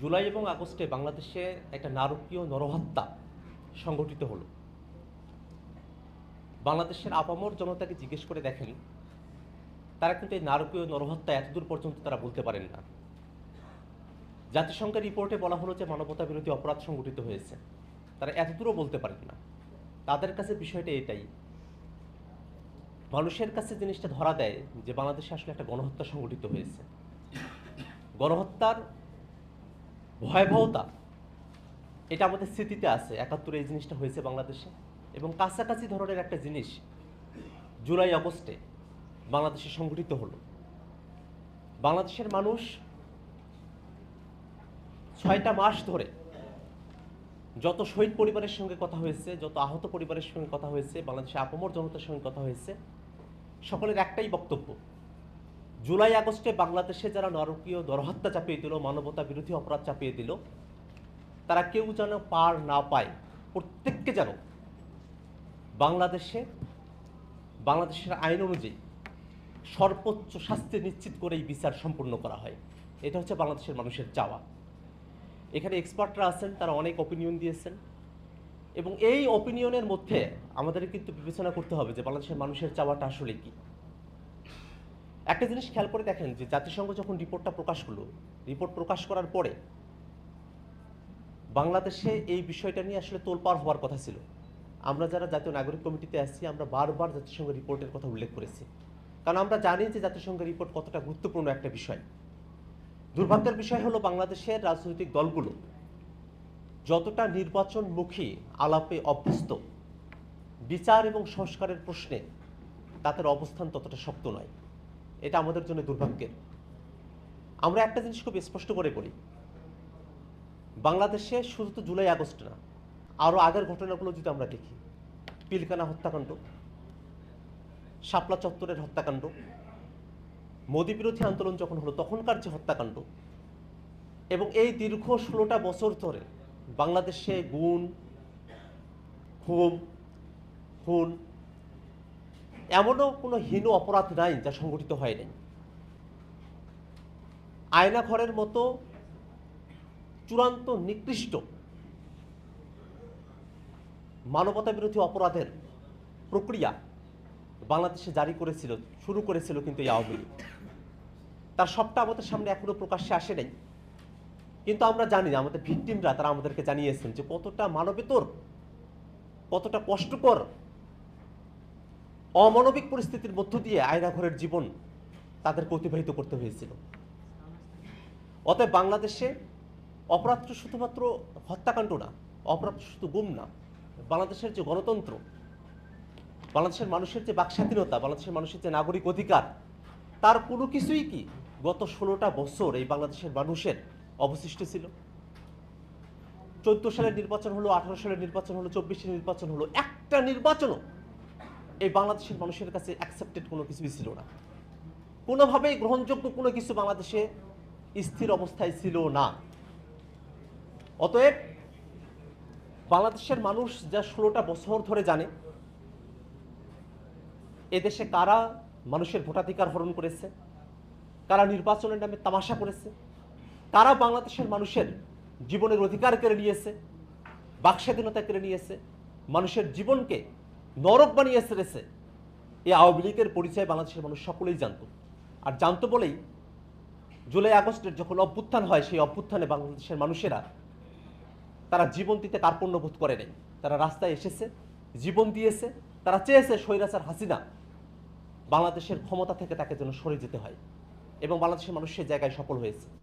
জুলাই এবং আগস্টে বাংলাদেশে একটা নারকীয় নরহত্যা সংগঠিত হলো। বাংলাদেশের আপামর জনতাকে জিজ্ঞেস করে দেখেন, তারা কিন্তু এই নারকীয় নরহত্যা এতদূর পর্যন্ত তারা বলতে পারেন না। জাতিসংঘের রিপোর্টে বলা হলো যে মানবতা বিরোধী অপরাধ সংগঠিত হয়েছে। তারা এতদূরও বলতে পারেন না। তাদের কাছে বিষয়টা এটাই। মানুষের কাছে জিনিসটা ধরা দেয় যে বাংলাদেশে আসলে একটা গণহত্যা সংগঠিত হয়েছে। গণহত্যার ভয়াবহতা। এটা আমাদের স্মৃতিতে আছে। একাত্তরে এই জিনিসটা হয়েছে বাংলাদেশে। এবং কাছাকাছি ধরনের একটা জিনিস জুলাই আগস্টে বাংলাদেশে সংঘটিত হলো। বাংলাদেশের মানুষ ছয়টা মাস ধরে যত শহীদ পরিবারের সঙ্গে কথা হয়েছে, যত আহত পরিবারের সঙ্গে কথা হয়েছে, বাংলাদেশের আপমর জনতার সঙ্গে কথা হয়েছে, সকলের একটাই বক্তব্য জুলাই আগস্টে বাংলাদেশে যারা নরকীয় নরহত্যা চাপিয়ে দিল, মানবতা বিরোধী অপরাধ চাপিয়ে দিল, তারা কেউ যেন পার না পায়। প্রত্যেককে যেন বাংলাদেশে, বাংলাদেশের আইন অনুযায়ী সর্বোচ্চ শাস্তি নিশ্চিত করে এই বিচার সম্পূর্ণ করা হয়। এটা হচ্ছে বাংলাদেশের মানুষের চাওয়া। এখানে এক্সপার্টরা আছেন, তারা অনেক অপিনিয়ন দিয়েছেন। এবং এই অপিনিয়নের মধ্যে আমাদের কিন্তু বিবেচনা করতে হবে যে বাংলাদেশের মানুষের চাওয়াটা আসলে কি। একটা জিনিস খেয়াল করে দেখেন যে জাতিসংঘ যখন রিপোর্টটা প্রকাশ করল, রিপোর্ট প্রকাশ করার পরে বাংলাদেশে এই বিষয়টা নিয়ে আসলে তোলপাড় হওয়ার কথা ছিল। আমরা যারা জাতীয় নাগরিক কমিটিতে আসছি আমরা বারবার জাতিসংঘ রিপোর্টের কথা উল্লেখ করেছি। কারণ আমরা জানি যে জাতিসংঘের রিপোর্ট কতটা গুরুত্বপূর্ণ একটা বিষয়। দুর্ভাগ্যের বিষয় হলো বাংলাদেশের রাজনৈতিক দলগুলো যতটা নির্বাচনমুখী আলাপে অভ্যস্ত, বিচার এবং সংস্কারের প্রশ্নে তাদের অবস্থান ততটা শক্ত নয়। এটা আমাদের জন্য দুর্ভাগ্যের। আমরা একটা জিনিস খুব স্পষ্ট করে বলি। বাংলাদেশে শুধু তো জুলাই, আগস্ট না, আরও আগের ঘটনাগুলো যদি আমরা দেখি পিলকানা হত্যাকাণ্ড, শাপলা চত্বরের হত্যাকাণ্ড, মোদী বিরোধী আন্দোলন যখন হলো, তখনকার যে হত্যাকাণ্ড, এবং এই দীর্ঘ ষোলোটা বছর ধরে বাংলাদেশে গুণ খুম খুন এমনও কোনো হীন অপরাধ নাই যা সংগঠিত হয় নাই। আয়নাঘরের মতো চূড়ান্ত নিকৃষ্ট মানবতা বিরোধী অপরাধের প্রক্রিয়া বাংলাদেশে জারি করেছিল, শুরু করেছিল কিন্তু এই আওয়ামী লীগ। তার সবটা আমাদের সামনে এখনও প্রকাশ্যে আসে নাই। কিন্তু আমরা জানি না, আমাদের ভিকটিমরা তারা আমাদেরকে জানিয়েছেন যে কতটা মানবেতর, কতটা কষ্টকর অমানবিক পরিস্থিতির মধ্য দিয়ে আয়নাঘরের জীবন তাদেরকে অতিবাহিত করতে হয়েছিল। অতএব বাংলাদেশে অপরাধ শুধুমাত্র হত্যাকাণ্ড না অপরাধ শুধু গুম না, বাংলাদেশের যে গণতন্ত্র, বাংলাদেশের মানুষের যে বাকস্বাধীনতা, বাংলাদেশের মানুষের যে নাগরিক অধিকার, তার কোনো কিছুই কি গত ষোলোটা বছর এই বাংলাদেশের মানুষের অবশিষ্ট ছিল? চোদ্দ সালের নির্বাচন হলো, আঠারো সালের নির্বাচন হলো চব্বিশের নির্বাচন হলো, একটা নির্বাচনও এই বাংলাদেশের মানুষের কাছে অ্যাকসেপ্টেড কোনো কিছুই ছিল না। কোনোভাবেই গ্রহণযোগ্য কোনো কিছু বাংলাদেশে স্থির অবস্থায় ছিল না। অতএব বাংলাদেশের মানুষ যা ষোলোটা বছর ধরে জানে, এদেশে কারা মানুষের ভোটাধিকার হরণ করেছে, কারা নির্বাচনের নামে তামাশা করেছে, কারা বাংলাদেশের মানুষের জীবনের অধিকার কেড়ে নিয়েছে, বাকস্বাধীনতা কেড়ে নিয়েছে, মানুষের জীবনকে নরক বানিয়ে ছেড়েছে এই আওয়ামী লীগের পরিচয় বাংলাদেশের মানুষ সকলেই জানতো। আর জানতো বলেই জুলাই আগস্টের যখন অভ্যুত্থান হয়, সেই অভ্যুত্থানে বাংলাদেশের মানুষেরা তারা জীবন দিতে কার্পণ্য বোধ করে নেই। তারা রাস্তায় এসেছে, জীবন দিয়েছে, তারা চেয়েছে স্বৈরাচার হাসিনা বাংলাদেশের ক্ষমতা থেকে তাকে যেন সরে যেতে হয়। এবং বাংলাদেশের মানুষ জায়গায় সফল হয়েছে।